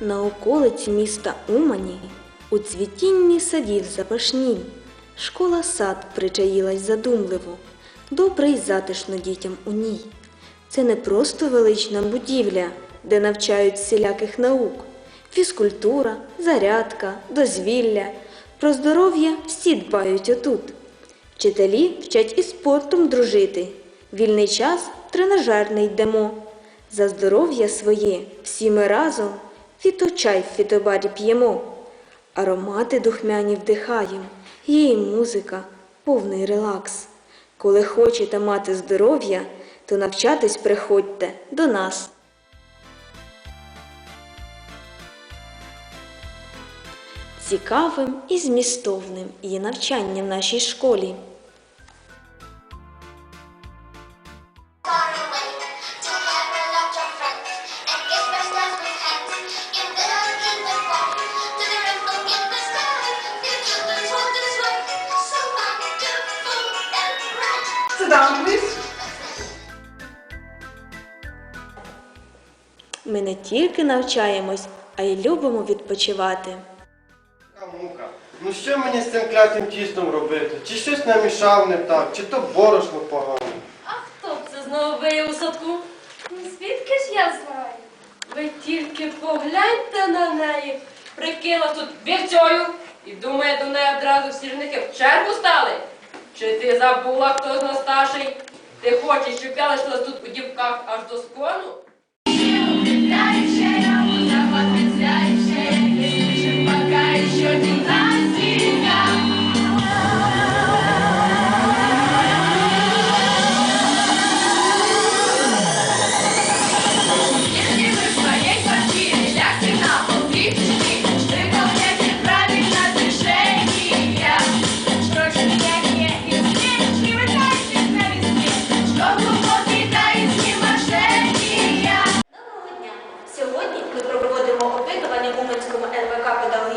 На околиці міста Умані, у цвітінні садів запашні, школа сад причаїлась задумливо, добре й затишно дітям у ній. Це не просто велична будівля, де навчають всіляких наук, фізкультура, зарядка, дозвілля, про здоров'я всі дбають отут. Вчителі вчать і спортом дружити, вільний час тренажерний йдемо. За здоров'я своє всі ми разом фіточай в фітобарі п'ємо, аромати духмяні вдихаєм, є і музика, повний релакс. Коли хочете мати здоров'я, то навчатись приходьте до нас. Цікавим і змістовним є навчання в нашій школі. Please. Ми не тільки навчаємось, а й любимо відпочивати. Мука. Ну що мені з цим клятим тістом робити? Чи щось намішав не так, чи то борошно погано? А хто б це знову виявив у садку? Ну, Звідки ж я знаю? Ви тільки погляньте на неї. Прикила тут вівцею і думає, до неї одразу всі рівники в чергу стали. Ти забула, хто з нас старший? Ти хочеш, щоб я лишилась тут у дівках аж до скону?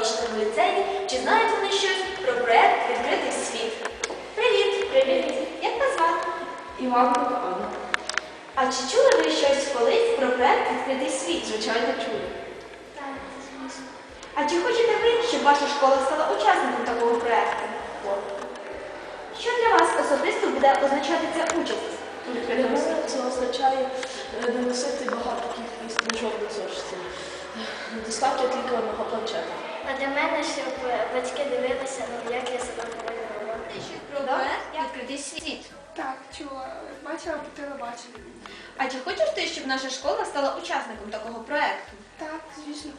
Педагогічному ліцеї. Чи знають вони щось про проект Відкритий світ? Привіт! Привіт! Як вас звати? Іванка Анна. А чи чули ви щось колись про проект Відкритий світ? Звичайно, чую. так звісно А чи хочете ви, щоб ваша школа стала учасником такого проекту? Що для вас особисто буде означати ця участь? Для мене це означає е, не носити багато кількість книжок на зошиті. Достатньо тільки одного планшета. А для мене щоб батьки дивилися ну, як я себе повинна Про проект Відкритий світ. Так, чула, бачила по телебаченню. А чи хочеш ти, щоб наша школа стала учасником такого проекту? Так, звісно.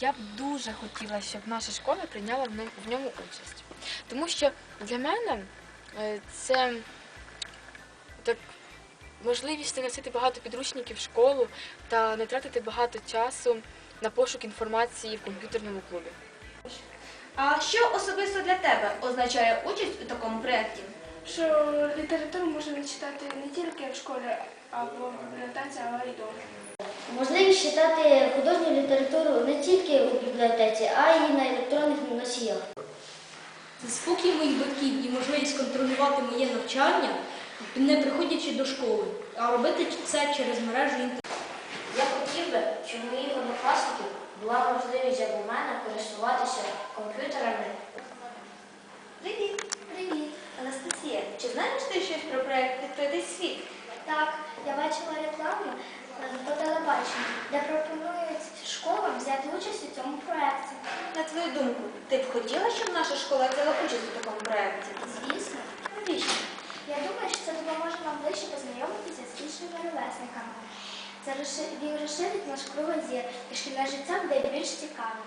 Я б дуже хотіла, щоб наша школа прийняла в ньому- в ньому участь. Тому що для мене е, це так можливість не носити багато підручників в школу та не тратити багато часу на пошук інформації в комп'ютерному клубі. А що особисто для тебе означає участь у такому проєкті? Що літературу можна читати не тільки в школі або в бібліотеці, але й вдома. Можливість читати художню літературу не тільки у бібліотеці, а й на електронних носіях. Заспокій моїх батьків і можливість контролювати моє навчання, не приходячи до школи, а робити це через мережу інтернету. Би, щоб у моїх однокласників була можливість, як у мене, користуватися комп'ютерами. Привіт! Привіт! Анастасія, чи знаєш ти щось про проект Відкритий світ? так я бачила рекламу е, по телебаченню де пропонують школам взяти участь у цьому проєкті На твою думку, ти б хотіла, щоб наша школа взяла участь у такому проєкті? звісно навіщо я думаю що це допоможе нам ближче познайомитися з іншими ровесниками це він розширить наш кругозір і шкільне життя буде більш цікавим